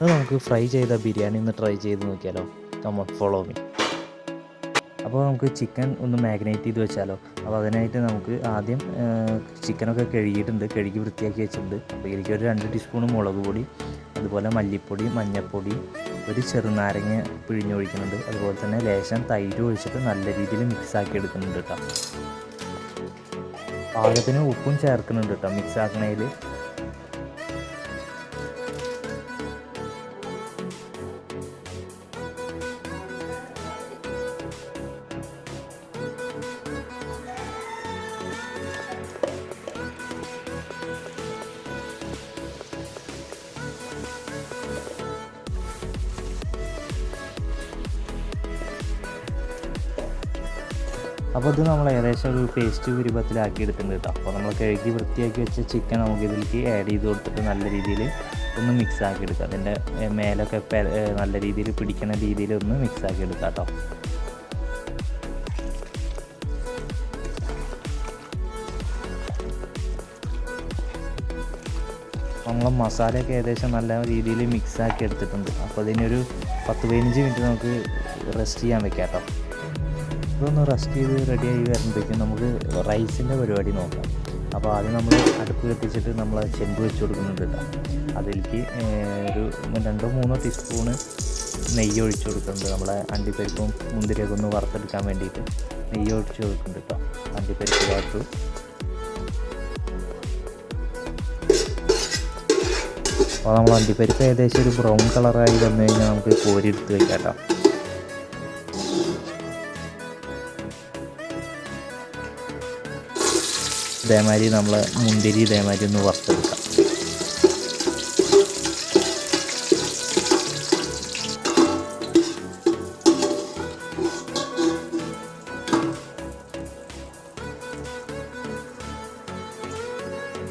അത് നമുക്ക് ഫ്രൈ ചെയ്ത ബിരിയാണി ഒന്ന് ട്രൈ ചെയ്ത് നോക്കിയാലോ. കമോൺ ഫോളോ മീ അപ്പോൾ നമുക്ക് ചിക്കൻ ഒന്ന് മാഗ്നേറ്റ് ചെയ്ത് വെച്ചാലോ. അപ്പോൾ അതിനായിട്ട് നമുക്ക് ആദ്യം ചിക്കനൊക്കെ കഴുകിയിട്ടുണ്ട് കഴുകി വൃത്തിയാക്കി വെച്ചിട്ടുണ്ട്. അപ്പോൾ ഇതിലേക്ക് ഒരു രണ്ട് ടീസ്പൂൺ മുളക് പൊടി അതുപോലെ മല്ലിപ്പൊടി മഞ്ഞൾപ്പൊടി ഒരു ചെറുനാരങ്ങ പിഴിഞ്ഞൊഴിക്കുന്നുണ്ട് അതുപോലെ തന്നെ ലേശം തൈര് ഒഴിച്ചിട്ട് നല്ല രീതിയിൽ മിക്സ് ആക്കി എടുക്കുന്നുണ്ട് കേട്ടോ. പാകത്തിന് ഉപ്പും ചേർക്കുന്നുണ്ട് കേട്ടോ മിക്സ് അപ്പോൾ ഇത് നമ്മൾ ഏകദേശം ഒരു പേസ്റ്റ് രൂപത്തിലാക്കി എടുത്തിട്ടുണ്ട് കേട്ടോ. അപ്പോൾ നമ്മൾ കഴുകി വൃത്തിയാക്കി വെച്ച ചിക്കൻ നമുക്ക് ഇതിലേക്ക് ആഡ് ചെയ്ത് കൊടുത്തിട്ട് നല്ല രീതിയിൽ ഒന്ന് മിക്സ് ആക്കി എടുക്കുക അതിന്റെ മേലൊക്കെ നല്ല രീതിയിൽ പിടിക്കുന്ന രീതിയിൽ ഒന്ന് മിക്സ് ആക്കി എടുക്കുക കേട്ടോ. നമ്മൾ മസാലയൊക്കെ ഏകദേശം നല്ല രീതിയിൽ മിക്സ് ആക്കി എടുത്തിട്ടുണ്ട്. അപ്പോൾ അതിനൊരു പത്ത് പതിനഞ്ച് മിനിറ്റ് നമുക്ക് റെസ്റ്റ് ചെയ്യാൻ വെക്കാം കേട്ടോ. ഇതൊന്ന് റെസ്റ്റ് ചെയ്ത് റെഡിയായി വരുമ്പോഴേക്കും നമുക്ക് റൈസിന്റെ പരിപാടി നോക്കാം. അപ്പോൾ ആദ്യം നമ്മൾ അടുപ്പ് കത്തിച്ചിട്ട് നമ്മൾ ചെമ്പ് വെച്ച് കൊടുക്കുന്നുണ്ട് അതിലേക്ക് ഒരു രണ്ടോ മൂന്നോ ടീസ്പൂണ് നെയ്യ് ഒഴിച്ചു കൊടുക്കുന്നുണ്ട്. നമ്മളെ അണ്ടിപ്പരിപ്പും മുന്തിരിയൊക്കെ ഒന്ന് വറുത്തെടുക്കാൻ വേണ്ടിയിട്ട് നെയ്യ് ഒഴിച്ച് കൊടുക്കുന്നുണ്ട് കേട്ടോ. അണ്ടിപ്പരിപ്പ് വറുത്തു അപ്പോൾ നമ്മൾ അണ്ടിപ്പരിപ്പ് ഏകദേശം ഒരു ബ്രൗൺ കളറായി വന്നു കഴിഞ്ഞാൽ നമുക്ക് കോരി എടുത്ത് വയ്ക്കാം കേട്ടോ. ഇതേമാതിരി നമ്മൾ മുന്തിരി ഇതേമാതിരി ഒന്ന് വറുത്തെടുക്കാം.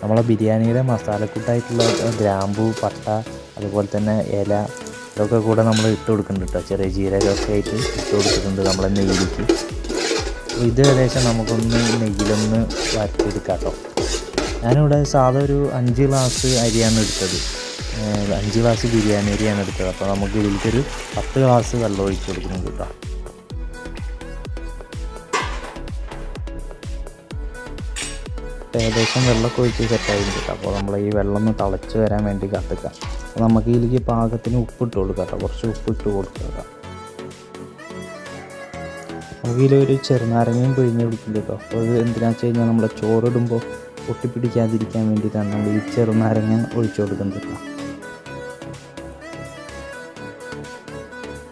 നമ്മളെ ബിരിയാണിയുടെ മസാലക്കൂട്ടായിട്ടുള്ള ഗ്രാമ്പു പട്ട അതുപോലെ തന്നെ ഇല ഇതൊക്കെ കൂടെ നമ്മൾ ഇട്ട് കൊടുക്കുന്നുണ്ട് കേട്ടോ ചെറിയ ജീരകമൊക്കെ ആയിട്ട് ഇട്ട് കൊടുക്കുന്നുണ്ട് നമ്മളെ നെയ്യിലേക്ക്. ഇത് ഏകദേശം നമുക്കൊന്ന് നെയ്യിലൊന്ന് വരട്ടിയെടുക്കാം കേട്ടോ ഞാനിവിടെ സാധാ ഒരു അഞ്ച് ഗ്ലാസ് അരിയാണ് എടുത്തത്. അഞ്ച് ഗ്ലാസ് ബിരിയാണി അരിയാണ് എടുത്തത്. അപ്പോൾ നമുക്ക് ഇതിലേക്കൊരു പത്ത് ഗ്ലാസ് വെള്ളം ഒഴിച്ച് കൊടുക്കുന്നുണ്ട് കേട്ടോ. ഏകദേശം വെള്ളമൊക്കെ ഒഴിച്ച് കേട്ടോ. അപ്പോൾ നമ്മൾ ഈ വെള്ളം ഒന്ന് തിളച്ച് വരാൻ വേണ്ടി കത്തിക്കാം. നമുക്ക് ഇതിലേക്ക് പാകത്തിന് ഉപ്പിട്ട് കൊടുക്കാം കേട്ടോ. കുറച്ച് ഉപ്പിട്ട് കൊടുക്കുക ഒരു ചെറുനാരങ്ങയും പിഴിഞ്ഞ് പിടിക്കില്ല കേട്ടോ അപ്പോൾ അത് എന്തിനാണെന്ന് വെച്ച് കഴിഞ്ഞാൽ നമ്മൾ ചോറിടുമ്പോൾ ഒട്ടിപ്പിടിക്കാതിരിക്കാൻ വേണ്ടിയിട്ടാണ് നമ്മൾ ഈ ചെറുനാരങ്ങ ഒഴിച്ചു കൊടുക്കുന്നത് കേട്ടോ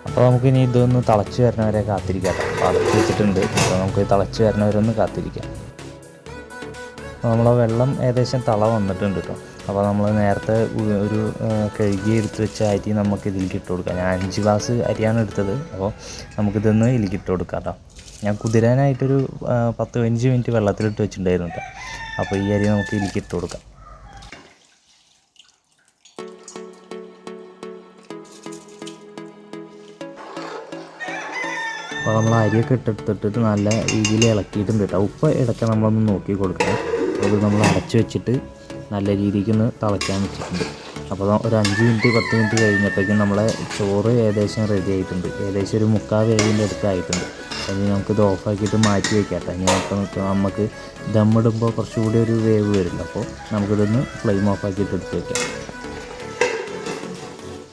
അപ്പോൾ നമുക്കിനി ഇതൊന്ന് തിളച്ച് വരണ വരെ കാത്തിരിക്കാം കേട്ടോ അപ്പോൾ അടച്ചു വെച്ചിട്ടുണ്ട്. അപ്പോൾ നമുക്ക് തിളച്ച് വരണ വരെ ഒന്ന് കാത്തിരിക്കാം. നമ്മളെ വെള്ളം ഏകദേശം തള വന്നിട്ടുണ്ട് കേട്ടോ അപ്പോൾ നമ്മൾ നേരത്തെ ഒരു കഴുകി എടുത്ത് വെച്ച അരി നമുക്ക് ഇതിലേക്ക് ഇട്ട് കൊടുക്കാം. ഞാൻ അഞ്ച് ഗ്ലാസ് അരിയാണ് എടുത്തത്. അപ്പോൾ നമുക്കിതൊന്ന് ഇതിലേക്ക് ഇട്ട് കൊടുക്കാം കേട്ടോ ഞാൻ കുതിരാനായിട്ടൊരു പത്ത് പതിനഞ്ച് മിനിറ്റ് വെള്ളത്തിലിട്ട് വെച്ചിട്ടുണ്ടായിരുന്നു കേട്ടോ അപ്പോൾ ഈ അരി നമുക്ക് ഇതിലേക്ക് ഇട്ട് കൊടുക്കാം. അപ്പോൾ നമ്മൾ അരിയൊക്കെ ഇട്ടെടുത്തിട്ട് നല്ല രീതിയിൽ ഇളക്കിയിട്ടുണ്ട് കേട്ടോ ഉപ്പ് ഇടയ്ക്ക് നമ്മളൊന്ന് നോക്കി കൊടുക്കണം. അത് നമ്മൾ അടച്ചു വെച്ചിട്ട് നല്ല രീതിക്കൊന്ന് തിളയ്ക്കാൻ വെച്ചിട്ടുണ്ട്. അപ്പോൾ ഒരു അഞ്ച് മിനിറ്റ് പത്ത് മിനിറ്റ് കഴിഞ്ഞപ്പോഴേക്കും നമ്മളെ ചോറ് ഏകദേശം റെഡി ആയിട്ടുണ്ട്. ഏകദേശം ഒരു മുക്കാൽ വേവിന്റെ അടുത്തായിട്ടുണ്ട്. ഇനി നമുക്കിത് ഓഫാക്കിയിട്ട് മാറ്റി വയ്ക്കാം ഇനി നമുക്ക് നമുക്ക് ദമ്മിടുമ്പോൾ കുറച്ചുകൂടി ഒരു വേവ് വരില്ല അപ്പോൾ നമുക്കിതൊന്ന് ഫ്ലെയിം ഓഫാക്കിയിട്ട് എടുത്ത് വയ്ക്കാം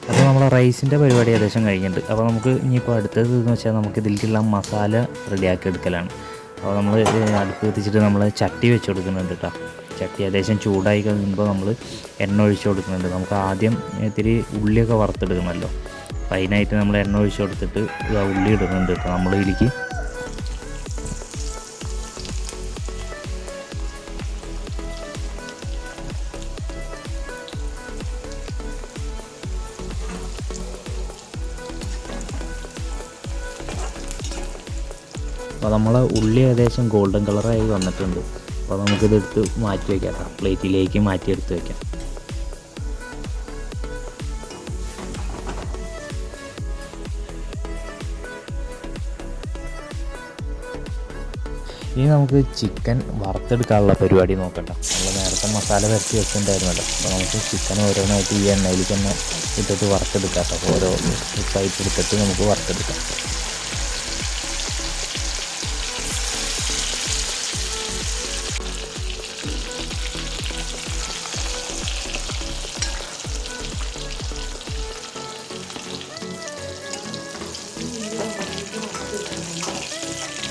അപ്പോൾ നമ്മളെ റൈസിന്റെ പരിപാടി ഏകദേശം കഴിഞ്ഞിട്ടുണ്ട്. അപ്പോൾ നമുക്ക് ഇനിയിപ്പോൾ അടുത്തത് എന്ന് വെച്ചാൽ നമുക്ക് ഇതിലേക്കുള്ള മസാല റെഡിയാക്കി എടുക്കലാണ്. അപ്പോൾ നമ്മൾ അടുപ്പ് കത്തിച്ചിട്ട് നമ്മൾ ചട്ടി വെച്ച് കൊടുക്കുന്നുണ്ട് കേട്ടോ. ചട്ടി ഏകദേശം ചൂടായി കഴിയുമ്പോൾ നമ്മൾ എണ്ണ ഒഴിച്ചു കൊടുക്കുന്നുണ്ട്. നമുക്ക് ആദ്യം ഇത്തിരി ഉള്ളിയൊക്കെ വറുത്തെടുക്കണമല്ലോ അപ്പോൾ അതിനായിട്ട് നമ്മൾ എണ്ണ ഒഴിച്ചു കൊടുത്തിട്ട് ഇതാ ഉള്ളി ഇടുന്നുണ്ട് കേട്ടോ. നമ്മൾ ഇതിലേക്ക് അപ്പോൾ നമ്മളെ ഉള്ളി ഏകദേശം ഗോൾഡൻ കളറായി വന്നിട്ടുണ്ട്. അപ്പോൾ നമുക്കിതെടുത്ത് മാറ്റി വയ്ക്കാം കേട്ടോ മാറ്റി എടുത്ത് വയ്ക്കാം ഇനി നമുക്ക് ചിക്കൻ വറുത്തെടുക്കാനുള്ള പരിപാടി നോക്കണ്ട. നമ്മൾ നേരത്തെ മസാല വരച്ച് വെച്ചിട്ടുണ്ടായിരുന്നല്ലോ. അപ്പോൾ നമുക്ക് ചിക്കൻ ഓരോന്നായിട്ട് ഈ എണ്ണയിലേക്ക് തന്നെ ഇട്ടിട്ട് വറുത്തെടുക്കാം. അപ്പോൾ ഓരോ സ്ട്രിപ്പായിട്ട് എടുത്തിട്ട് നമുക്ക് വറുത്തെടുക്കാം.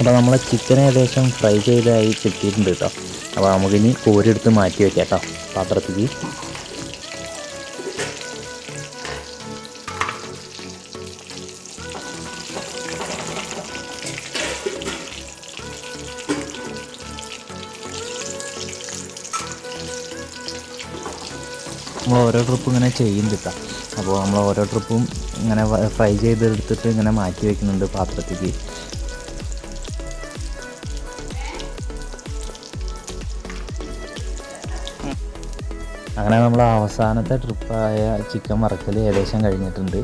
അപ്പോൾ നമ്മളെ ചിക്കൻ ഏകദേശം ഫ്രൈ ചെയ്തായി കിട്ടിയിട്ടുണ്ട് കേട്ടോ അപ്പോൾ നമുക്കിനി കോരിയെടുത്ത് മാറ്റി വെക്കാം കേട്ടോ പാത്രത്തിലേക്ക് നമ്മൾ ഓരോ ട്രിപ്പും ഇങ്ങനെ ചെയ്യുന്നുണ്ട് കിട്ടാം അപ്പോൾ നമ്മൾ ഓരോ ട്രിപ്പും ഇങ്ങനെ ഫ്രൈ ചെയ്തെടുത്തിട്ട് ഇങ്ങനെ മാറ്റി വെക്കുന്നുണ്ട് പാത്രത്തിലേക്ക് അങ്ങനെ നമ്മൾ അവസാനത്തെ ട്രിപ്പായ ചിക്കൻ വറക്കൽ ഏകദേശം കഴിഞ്ഞിട്ടുണ്ട്.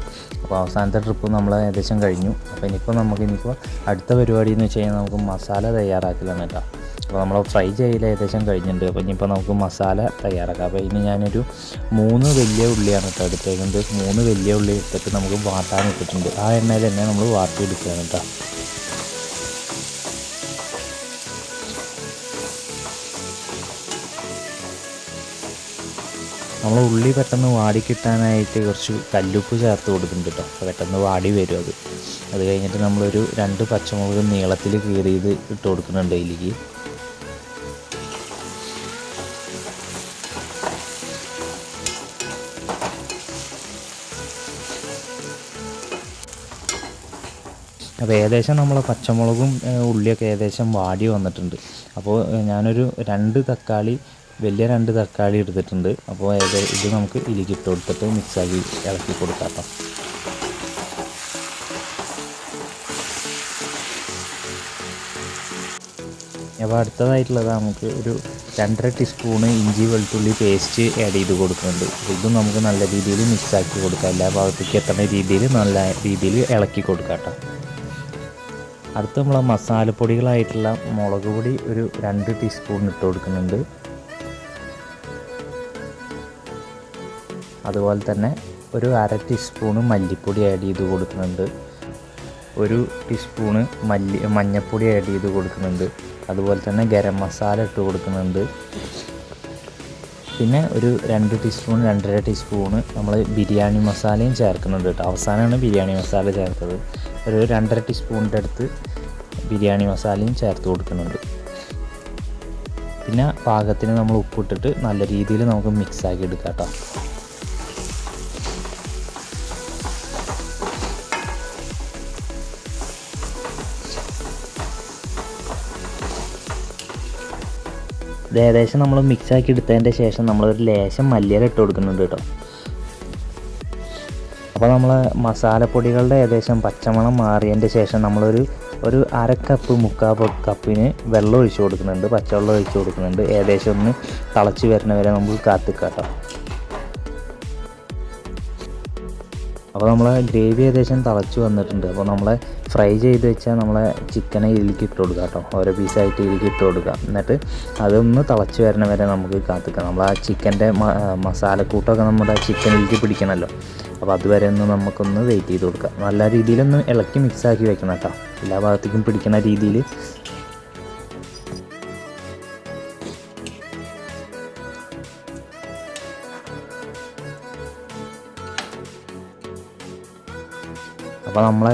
അപ്പോൾ അവസാനത്തെ ട്രിപ്പ് നമ്മൾ ഏകദേശം കഴിഞ്ഞു. അപ്പോൾ ഇനിയിപ്പോൾ നമുക്ക് ഇനിയിപ്പോൾ അടുത്ത പരിപാടി എന്ന് വെച്ച് കഴിഞ്ഞാൽ നമുക്ക് മസാല തയ്യാറാക്കലാണ് കേട്ടോ. അപ്പോൾ നമ്മൾ ഫ്രൈ ചെയ്യൽ ഏകദേശം കഴിഞ്ഞിട്ടുണ്ട്. അപ്പോൾ ഇനിയിപ്പോൾ നമുക്ക് മസാല തയ്യാറാക്കാം. അപ്പോൾ ഇനി ഞാനൊരു മൂന്ന് വലിയ ഉള്ളിയാണ് കേട്ടോ എടുത്തേക്കുന്നത്. മൂന്ന് വലിയ ഉള്ളി എടുത്തിട്ട് നമുക്ക് വാട്ടാൻ ഇട്ടിട്ടുണ്ട്. ആ എണ്ണയിൽ തന്നെ നമ്മൾ വാട്ടി എടുക്കുകയാണ് കേട്ടോ. നമ്മൾ ഉള്ളി പെട്ടെന്ന് വാടി കിട്ടാനായിട്ട് കുറച്ച് കല്ലുപ്പ് ചേർത്ത് കൊടുക്കുന്നുണ്ട് കേട്ടോ അപ്പോൾ പെട്ടെന്ന് വാടി വരും അത്. അത് കഴിഞ്ഞിട്ട് നമ്മളൊരു രണ്ട് പച്ചമുളക് നീളത്തിൽ കീറിയത് ഇട്ട് കൊടുക്കുന്നുണ്ട് അതിലേക്ക്. അപ്പോൾ ഏകദേശം നമ്മളെ പച്ചമുളകും ഉള്ളിയൊക്കെ ഏകദേശം വാടി വന്നിട്ടുണ്ട്. അപ്പോൾ ഞാനൊരു രണ്ട് തക്കാളി വലിയ രണ്ട് തക്കാളി എടുത്തിട്ടുണ്ട്. അപ്പോൾ ഇത് നമുക്ക് ഇലിക്കിട്ട് കൊടുത്തിട്ട് മിക്സാക്കി ഇളക്കി കൊടുക്കാം കേട്ടോ. അപ്പോൾ അടുത്തതായിട്ടുള്ളത് നമുക്ക് ഒരു രണ്ടര ടീസ്പൂണ് ഇഞ്ചി വെളുത്തുള്ളി പേസ്റ്റ് ആഡ് ചെയ്ത് കൊടുക്കുന്നുണ്ട്. ഇതും നമുക്ക് നല്ല രീതിയിൽ മിക്സാക്കി കൊടുക്കാം. എല്ലാ ഭാഗത്തേക്ക് എത്തുന്ന രീതിയിൽ നല്ല രീതിയിൽ ഇളക്കി കൊടുക്കാം കേട്ടോ. അടുത്ത് നമ്മൾ മസാലപ്പൊടികളായിട്ടുള്ള മുളക് പൊടി ഒരു രണ്ട് ടീസ്പൂൺ ഇട്ട് കൊടുക്കുന്നുണ്ട്. അതുപോലെ തന്നെ ഒരു അര ടീസ്പൂണ് മല്ലിപ്പൊടി ആഡ് ചെയ്ത് കൊടുക്കുന്നുണ്ട്. ഒരു ടീസ്പൂണ് മല്ലി മഞ്ഞൾപ്പൊടി ആഡ് ചെയ്ത് കൊടുക്കുന്നുണ്ട്. അതുപോലെ തന്നെ ഗരം മസാല ഇട്ട് കൊടുക്കുന്നുണ്ട്. പിന്നെ ഒരു രണ്ട് ടീസ്പൂൺ രണ്ടര ടീസ്പൂണ് നമ്മൾ ബിരിയാണി മസാലയും ചേർക്കുന്നുണ്ട് കേട്ടോ. അവസാനമാണ് ബിരിയാണി മസാല ചേർത്തത്. ഒരു രണ്ടര ടീസ്പൂണിന്റെ അടുത്ത് ബിരിയാണി മസാലയും ചേർത്ത് കൊടുക്കുന്നുണ്ട്. പിന്നെ പാകത്തിന് നമ്മൾ ഉപ്പിട്ടിട്ട് നല്ല രീതിയിൽ നമുക്ക് മിക്സ് ആക്കി എടുക്കാം കേട്ടോ. ഇത് ഏകദേശം നമ്മൾ മിക്സ് ആക്കി എടുത്തതിന്റെ ശേഷം നമ്മളൊരു ലേശം മല്ലിയില ഇട്ട് കൊടുക്കുന്നുണ്ട് കേട്ടോ. അപ്പോൾ നമ്മൾ മസാലപ്പൊടികളുടെ ഏകദേശം പച്ചമണം മാറിയതിന്റെ ശേഷം നമ്മളൊരു ഒരു അര കപ്പ് മുക്കാൽ കപ്പിന് വെള്ളം ഒഴിച്ചു കൊടുക്കുന്നുണ്ട്. പച്ചവെള്ളം ഒഴിച്ചു കൊടുക്കുന്നുണ്ട്. ഏകദേശം ഒന്ന് തിളച്ച് വരുന്നവരെ നമുക്ക് കാത്തിക്കാം കേട്ടോ അപ്പോൾ നമ്മളെ ഗ്രേവി ഏകദേശം തിളച്ച് വന്നിട്ടുണ്ട്. അപ്പോൾ നമ്മളെ ഫ്രൈ ചെയ്ത് വെച്ചാൽ നമ്മളെ ചിക്കനെ ഇതിലേക്ക് ഇട്ട് കൊടുക്കുക കേട്ടോ. ഓരോ പീസായിട്ട് ഇതിലേക്ക് ഇട്ട് കൊടുക്കുക എന്നിട്ട് അതൊന്ന് തിളച്ച് വരണ വരെ നമുക്ക് കാത്തിക്കാം. നമ്മൾ ആ ചിക്കന്റെ മസാലക്കൂട്ടൊക്കെ നമ്മുടെ ചിക്കനിലേക്ക് പിടിക്കണമല്ലോ അപ്പോൾ അതുവരെ ഒന്ന് നമുക്കൊന്ന് വെയിറ്റ് ചെയ്ത് കൊടുക്കുക നല്ല രീതിയിലൊന്ന് ഇളക്കി മിക്സാക്കി വെക്കണം കേട്ടോ. എല്ലാ ഭാഗത്തേക്കും പിടിക്കുന്ന രീതിയിൽ അപ്പോൾ നമ്മളെ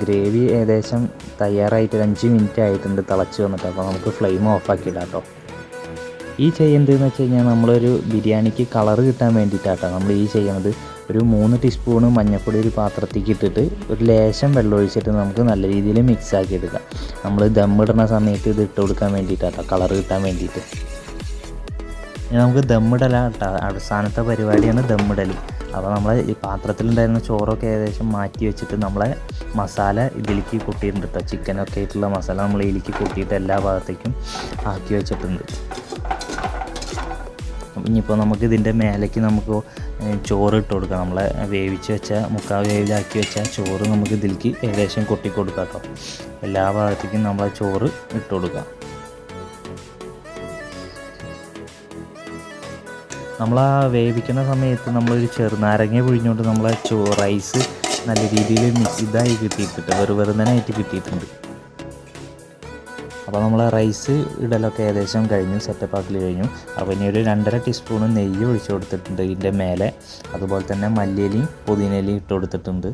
ഗ്രേവി ഏകദേശം തയ്യാറായിട്ട് ഒരു അഞ്ച് മിനിറ്റ് ആയിട്ടുണ്ട് തിളച്ച് വന്നിട്ട്. അപ്പോൾ നമുക്ക് ഫ്ലെയിം ഓഫാക്കി ഇടാം കേട്ടോ. ഈ ചെയ്യുന്നതെന്ന് വെച്ച് കഴിഞ്ഞാൽ നമ്മളൊരു ബിരിയാണിക്ക് കളർ കിട്ടാൻ വേണ്ടിയിട്ടാട്ടോ നമ്മൾ ഈ ചെയ്യുന്നത് ഒരു മൂന്ന് ടീസ്പൂണ് മഞ്ഞൾപ്പൊടി ഒരു പാത്രത്തേക്ക് ഇട്ടിട്ട് ഒരു ലേശം വെള്ളം ഒഴിച്ചിട്ട് നമുക്ക് നല്ല രീതിയിൽ മിക്സ് ആക്കി എടുക്കാം. നമ്മൾ ദമ്മിടുന്ന സമയത്ത് ഇത് ഇട്ട് കൊടുക്കാൻ വേണ്ടിയിട്ടാട്ടോ കളർ കിട്ടാൻ വേണ്ടിയിട്ട്. നമുക്ക് ദമ്മിടല കേട്ടോ അവസാനത്തെ പരിപാടിയാണ് ദമ്മിടൽ അപ്പോൾ നമ്മൾ ഈ പാത്രത്തിലുണ്ടായിരുന്ന ചോറൊക്കെ ഏകദേശം മാറ്റി വെച്ചിട്ട് നമ്മളെ മസാല ഇതിലേക്ക് കൊട്ടിയിട്ടുണ്ട് കേട്ടോ ചിക്കനൊക്കെ ആയിട്ടുള്ള മസാല നമ്മൾ ഇതിലേക്ക് കൊട്ടിയിട്ട് എല്ലാ ഭാഗത്തേക്കും ആക്കി വെച്ചിട്ടുണ്ട്. ഇനിയിപ്പോൾ നമുക്ക് ഇതിന്റെ മേലേക്ക് നമുക്ക് ചോറ് ഇട്ട് കൊടുക്കാം. നമ്മളെ വേവിച്ച് വെച്ച മുക്കാൽ വേവിലാക്കി വെച്ച ചോറ് നമുക്ക് ഇതിലേക്ക് ഏകദേശം കൊട്ടി കൊടുക്കാം കേട്ടോ എല്ലാ ഭാഗത്തേക്കും നമ്മളെ ചോറ് ഇട്ട് കൊടുക്കാം. നമ്മൾ ആ വേവിക്കുന്ന സമയത്ത് നമ്മളൊരു ചെറുനാരങ്ങ പിഴിഞ്ഞുകൊണ്ട് നമ്മളെ ചോ റൈസ് നല്ല രീതിയിൽ മിക്സ് ഇതായി കിട്ടിയിട്ടുണ്ട്. വെറു വെറുതനായിട്ട് കിട്ടിയിട്ടുണ്ട്. അപ്പോൾ നമ്മൾ റൈസ് ഇടലൊക്കെ ഏകദേശം കഴിഞ്ഞു സെറ്റപ്പ് ആക്കി കഴിഞ്ഞു. അപ്പോൾ ഇനി ഒരു രണ്ടര ടീസ്പൂൺ നെയ്യ് ഒഴിച്ചു കൊടുത്തിട്ടുണ്ട് ഇതിന്റെ മേലെ. അതുപോലെ തന്നെ മല്ലിയിലയും പുതിനയിലയും ഇട്ട് കൊടുത്തിട്ടുണ്ട്.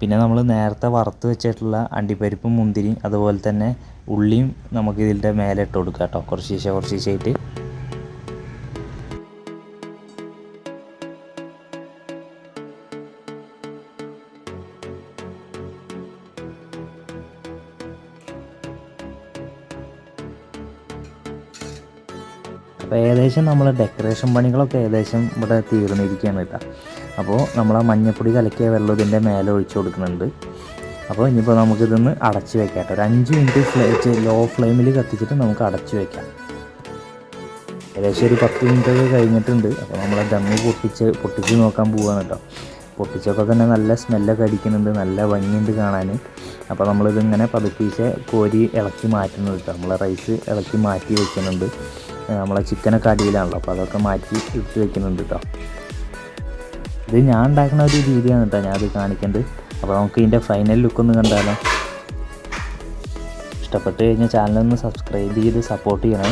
പിന്നെ നമ്മൾ നേരത്തെ വറുത്ത് വെച്ചിട്ടുള്ള അണ്ടിപ്പരിപ്പും മുന്തിരിയും അതുപോലെ തന്നെ ഉള്ളിയും നമുക്ക് ഇതിന്റെ മേലെ ഇട്ട് കൊടുക്കാം കേട്ടോ. കുറച്ച് ശേഷം കുറച്ച് ശീശയായിട്ട് ഏകദേശം നമ്മൾ ഡെക്കറേഷൻ പണികളൊക്കെ ഏകദേശം ഇവിടെ തീർന്നിരിക്കുകയാണ് കേട്ടോ. അപ്പോൾ നമ്മൾ ആ മഞ്ഞപ്പൊടി കലക്കിയ വെള്ളം ഇതിന്റെ മേലെ ഒഴിച്ചു കൊടുക്കുന്നുണ്ട്. അപ്പോൾ ഇനിയിപ്പോൾ നമുക്കിതൊന്ന് അടച്ച് വെക്കാം കേട്ടോ. ഒരു അഞ്ച് മിനിറ്റ് ഫ്ലേ ലോ ഫ്ലെയിമിൽ കത്തിച്ചിട്ട് നമുക്ക് അടച്ച് വെക്കാം. ഏകദേശം ഒരു പത്ത് മിനിറ്റ് കഴിഞ്ഞിട്ടുണ്ട്. അപ്പോൾ നമ്മൾ ദമ്മി പൊട്ടിച്ച് പൊട്ടിച്ച് നോക്കാൻ പോവാണ് കേട്ടോ. പൊട്ടിച്ചപ്പോൾ തന്നെ നല്ല സ്മെല്ലൊക്കെ അടിക്കുന്നുണ്ട്. നല്ല ഭംഗിയുണ്ട് കാണാൻ അപ്പോൾ നമ്മളിതിങ്ങനെ പതുപ്പിച്ച് കോരി ഇളക്കി മാറ്റുന്നത് കേട്ടോ. നമ്മളെ റൈസ് ഇളക്കി മാറ്റി വെക്കുന്നുണ്ട്. നമ്മളെ ചിക്കനൊക്കെ അടിയിലാണല്ലോ. അപ്പോൾ അതൊക്കെ മാറ്റി ഇട്ട് വെക്കുന്നുണ്ട് കേട്ടോ ഇത് ഞാൻ ഉണ്ടാക്കുന്ന ഒരു രീതിയാണ് കേട്ടോ ഞാൻ കാണിക്കേണ്ടത്. അപ്പോൾ നമുക്ക് ഇതിന്റെ ഫൈനൽ ലുക്കൊന്ന് കണ്ടാലോ. ഇഷ്ടപ്പെട്ട് കഴിഞ്ഞാൽ ചാനലൊന്ന് സബ്സ്ക്രൈബ് ചെയ്ത് സപ്പോർട്ട് ചെയ്യണേ.